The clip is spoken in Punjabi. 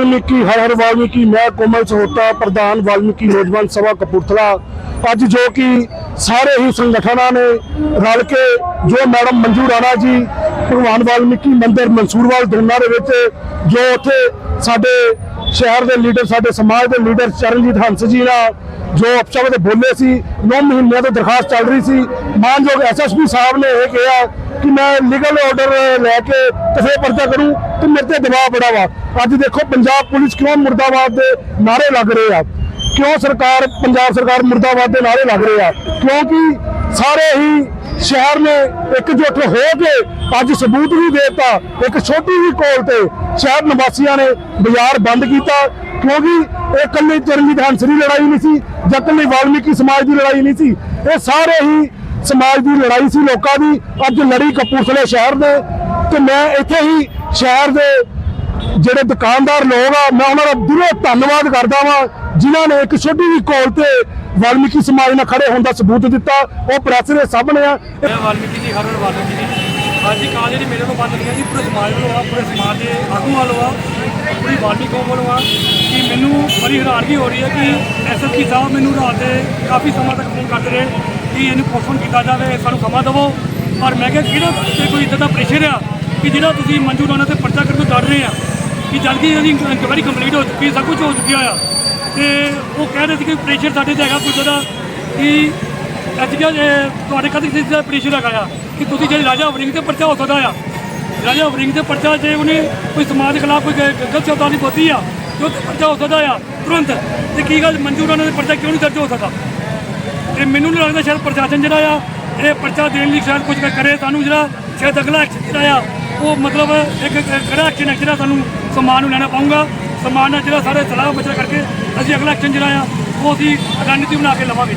ਵਾਲਮੀਕੀ ਹਰ ਹਰ ਵਾਲਮੀਕੀ, ਮੈਂ ਕੋਮਲ ਸਹੋਤਾ, ਪ੍ਰਧਾਨ ਵਾਲਮੀਕੀ ਨੌਜਵਾਨ ਸਭਾ ਕਪੂਰਥਲਾ। ਅੱਜ ਜੋ ਕਿ ਸਾਰੇ ਹੀ ਸੰਗਠਨਾਂ ਨੇ ਰਲ ਕੇ ਜੋ ਮੈਡਮ ਮੰਜੂ ਰਾਣਾ ਜੀ, ਭਗਵਾਨ ਵਾਲਮੀਕੀ ਮੰਦਿਰ ਮਨਸੂਰਵਾਲ ਦੋਨਾਂ ਦੇ ਵਿੱਚ, ਜੋ ਉੱਥੇ ਸਾਡੇ ਸ਼ਹਿਰ ਦੇ ਲੀਡਰ, ਸਾਡੇ ਸਮਾਜ ਦੇ ਲੀਡਰ ਚਰਨਜੀਤ ਹੰਸ ਜੀ ਨਾਲ ਜੋ ਅਪਸ਼ਬਦ ਬੋਲੇ ਸੀ 9 ਮਹੀਨਿਆਂ ਤੋਂ ਦਰਖਾਸਤ ਚੱਲ ਰਹੀ ਸੀ। ਮਾਨਯੋਗ ਐਸਐਸਪੀ ਸਾਹਿਬ ਨੇ ਇਹ ਕਿਹਾ ਕਿ ਮੈਂ ਲੀਗਲ ਆਰਡਰ ਲੈ ਕੇ ਤੇ ਪਰਚਾ ਕਰੂੰ ਤੇ ਮੇਰੇ ਤੇ ਦਬਾਅ ਬੜਾ ਵਾ। ਅੱਜ ਦੇਖੋ, ਪੰਜਾਬ ਪੁਲਿਸ ਕਿਉਂ ਮੁਰਦਾਬਾਦ ਦੇ ਨਾਰੇ ਲੱਗ ਰਹੇ ਆ? ਕਿਉਂ ਸਰਕਾਰ, ਪੰਜਾਬ ਸਰਕਾਰ ਮੁਰਦਾਬਾਦ ਦੇ ਨਾਰੇ ਲੱਗ ਰਹੇ ਆ? ਕਿਉਂਕਿ ਸਾਰੇ ਹੀ ਸ਼ਹਿਰ ਨੇ ਇਕਜੁੱਟ ਹੋ ਕੇ ਅੱਜ ਸਬੂਤ ਵੀ ਦੇਤਾ, ਇੱਕ ਛੋਟੀ ਜਿਹੀ ਕੋਲ ਤੇ ਸ਼ਹਿਰ ਨਿਵਾਸੀਆਂ ਨੇ ਬਾਜ਼ਾਰ ਬੰਦ ਕੀਤਾ, ਕਿਉਂਕਿ ਇਹ ਇਕੱਲੇ ਚਰਨਜੀਤ ਹੰਸ ਦੀ ਲੜਾਈ ਨਹੀਂ ਸੀ, ਜਾਂ ਇਕੱਲੇ ਵਾਲਮੀਕੀ ਸਮਾਜ ਦੀ ਲੜਾਈ ਨਹੀਂ ਸੀ। ਇਹ ਸਾਰੇ ਹੀ ਸਮਾਜ ਦੀ ਲੜਾਈ ਸੀ ਲੋਕਾਂ ਦੀ। ਅੱਜ ਲੜੀ ਕਪੂਰਥਲੇ ਸ਼ਹਿਰ ਦੇ, ਤੇ ਮੈਂ ਇੱਥੇ ਹੀ ਸ਼ਹਿਰ ਦੇ ਜਿਹੜੇ ਦੁਕਾਨਦਾਰ ਲੋਕ ਆ, ਮੈਂ ਉਹਨਾਂ ਦਾ ਦਿਲੋਂ ਧੰਨਵਾਦ ਕਰਦਾ ਵਾਂ, ਜਿਨ੍ਹਾਂ ਨੇ ਇੱਕ ਛੋਟੀ ਜਿਹੀ ਕੋਲ ਤੇ ਵਾਲਮੀਕੀ ਸਮਾਜ ਨਾਲ ਖੜੇ ਹੋਣ ਦਾ ਸਬੂਤ ਦਿੱਤਾ। ਉਹ ਪ੍ਰੈਸ ਦੇ ਸਾਹਮਣੇ ਆ। ਮੈਂ ਵਾਲਮੀਕੀ ਜੀ ਹਰਵਰ ਵਾਲਮੀਕੀ ਜੀ। ਅੱਜ ਕਾਲ ਜਿਹੜੀ ਮੇਰੇ ਤੋਂ ਬੰਦ ਨਹੀਂ ਜੀ, ਪੂਰੇ ਸਮਾਜ ਵੱਲੋਂ ਆ, ਪੂਰੇ ਸਮਾਜ ਦੇ ਆਗੂ ਵੱਲੋਂ ਆ, ਪੂਰੀ ਵਾਲਮੀਕੀ ਕੌਮ ਵੱਲੋਂ ਆ, ਕਿ ਮੈਨੂੰ ਬੜੀ ਹੈਰਾਨਗੀ ਹੋ ਰਹੀ ਹੈ ਕਿ ਐਸਐਸਪੀ ਸਾਹਿਬ ਮੈਨੂੰ ਰਾਤ ਦੇ ਕਾਫੀ ਸਮਾਂ ਤੱਕ ਫੋਨ ਕਰਦੇ ਰਹੇ, ਕਿ ਇਹਨੂੰ ਪੋਸਟਪੋਨ ਕੀਤਾ ਜਾਵੇ, ਸਾਨੂੰ ਸਮਾਂ ਦਿਵੋ। ਪਰ ਮੈਂ ਕਿਹਾ, ਕਿਹੜਾ ਤੇ ਕੋਈ ਇਦਾਂ ਦਾ ਪ੍ਰੈਸ਼ਰ ਆ ਕਿ ਜਿਹੜਾ ਤੁਸੀਂ ਮੰਜੂ ਰਾਣਾ ਤੇ ਪਰਚਾ ਕਰਨ ਤੋਂ ਡਰ ਰਹੇ ਆ? ਕਿ ਜਲਦੀ ਇਹਦੀ ਇਨਕੁਆਇਰੀ ਕੰਪਲੀਟ ਹੋ ਚੁੱਕੀ ਸਭ ਕੁਝ ਹੋ ਚੁੱਕਿਆ ਆ। ਤੇ ਉਹ ਕਹਿ ਰਹੇ ਸੀ ਕਿ ਪ੍ਰੈਸ਼ਰ ਸਾਡੇ ਤੇ ਹੈਗਾ ਕੁਝ ਦਾ ਕਿ ਅੱਜ ਕੱਲ੍ਹ ਤੁਹਾਡੇ ਕਦੇ ਕਿਸੇ ਦਾ ਪ੍ਰੈਸ਼ਰ ਹੈਗਾ ਆ ਕਿ ਤੁਸੀਂ ਜੇ ਰਾਜਾ ਵਰਿੰਗ ਤੇ ਪਰਚਾ ਹੋ ਸਕਦਾ ਆ। ਰਾਜਾ ਵਰਿੰਗ ਤੇ ਪਰਚਾ ਜੇ ਉਹਨੇ ਕੋਈ ਸਮਾਜ ਦੇ ਖਿਲਾਫ ਕੋਈ ਗਲਤ ਸ਼ਬਦਾਂ ਦੀ ਬੋਲੀ ਆ, ਤੇ ਉਹ ਤੇ ਪਰਚਾ ਹੋ ਸਕਦਾ ਆ, ਤੁਰੰਤ। ਤੇ ਕੀ ਗੱਲ ਮਨਜ਼ੂਰ ਉਹਨਾਂ ਦੇ ਪਰਚਾ ਕਿਉਂ ਨਹੀਂ ਦਰਜ ਹੋ ਸਕਦਾ? ਤੇ ਮੈਨੂੰ ਨਹੀਂ ਲੱਗਦਾ ਸ਼ਾਇਦ ਪ੍ਰਸ਼ਾਸਨ ਜਿਹੜਾ ਆ, ਇਹ ਪਰਚਾ ਦੇਣ ਲਈ ਸ਼ਾਇਦ ਕੁਝ ਕਰੇ ਸਾਨੂੰ ਜਿਹੜਾ, ਸ਼ਾਇਦ ਅਗਲਾ ਐਕਸ਼ਨ ਜਿਹੜਾ ਆ, ਉਹ ਮਤਲਬ ਇੱਕ ਕਿਹੜਾ ਐਕਸ਼ਨ ਹੈ ਜਿਹੜਾ ਸਾਨੂੰ ਸਮਾਨ ਨੂੰ ਲੈਣਾ ਪਊਗਾ ਸਮਾਨ ਨਾਲ ਜਿਹੜਾ ਸਾਰੇ ਸਲਾਹ ਬਚਾ ਕਰਕੇ ਅਸੀਂ ਅਗਲਾ ਐਕਸ਼ਨ ਜਿਹੜਾ ਆ, ਉਹ ਅਸੀਂ ਰਣਨੀਤੀ ਬਣਾ ਕੇ ਲਵਾਂਗੇ।